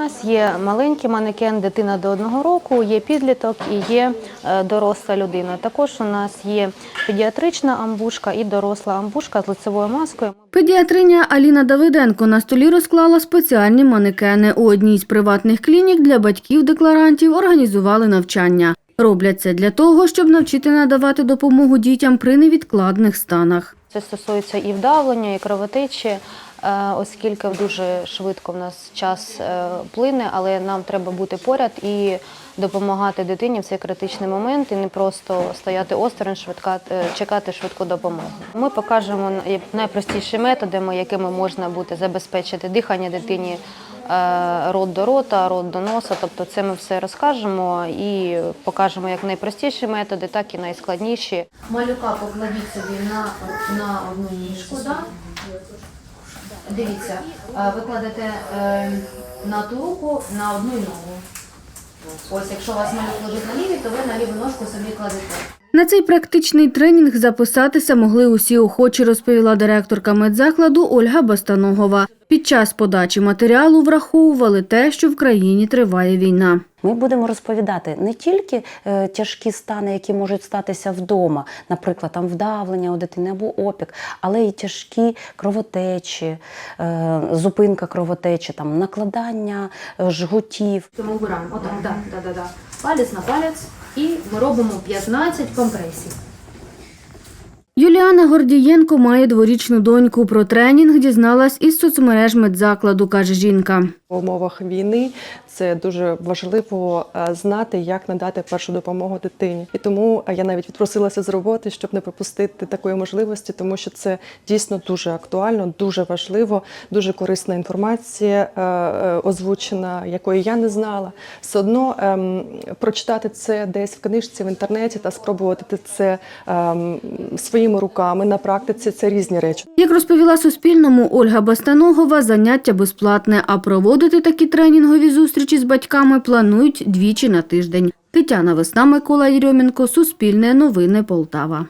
нас є маленький манекен, дитина до одного року, є підліток і є е, доросла людина. Також у нас є педіатрична амбушка і доросла амбушка з лицевою маскою. Педіатриня Аліна Давиденко на столі розклала спеціальні манекени. У одній з приватних клінік для батьків-декларантів організували навчання. Роблять це для того, щоб навчити надавати допомогу дітям при невідкладних станах. Це стосується і вдавлення, і кровотечі, оскільки дуже швидко в нас час е, плине, але нам треба бути поряд і допомагати дитині в цей критичний момент, і не просто стояти осторонь, швидка, е, чекати швидку допомогу. Ми покажемо найпростіші методи, якими можна буде забезпечити дихання дитині е, рот до рота, рот до носа. Тобто це ми все розкажемо і покажемо як найпростіші методи, так і найскладніші. Малюка покладіть собі на, на одну ніжку. Да? Дивіться, е, ви кладете е, на ту руку на одну ногу. Ось, якщо у вас малюк лежить на лівій, то ви на ліву ножку собі кладете. На цей практичний тренінг записатися могли усі охочі, розповіла директорка медзакладу Ольга Бастаногова. Під час подачі матеріалу враховували те, що в країні триває війна. Ми будемо розповідати не тільки е, тяжкі стани, які можуть статися вдома, наприклад, там вдавлення у дитини або опік, але й тяжкі кровотечі, е, зупинка кровотечі, там накладання е, жгутів. Тому вбираємо. Отак, да, да, да, да. Палець на палець. І ми робимо 15 компресій. Юліана Гордієнко має дворічну доньку. Про тренінг дізналась із соцмереж медзакладу, каже жінка. В умовах війни це дуже важливо е, знати, як надати першу допомогу дитині. І тому е, я навіть відпросилася з роботи, щоб не пропустити такої можливості, тому що це дійсно дуже актуально, дуже важливо, дуже корисна інформація е, озвучена, якої я не знала. Все одно ем, прочитати це десь в книжці в інтернеті та спробувати це ем, своїми руками на практиці це різні речі. Як розповіла Суспільному Ольга Бастаногова, заняття безплатне, а проводити такі тренінгові зустрічі з батьками планують двічі на тиждень. Тетяна Весна, Микола Єрьомінко, Суспільне новини Полтава.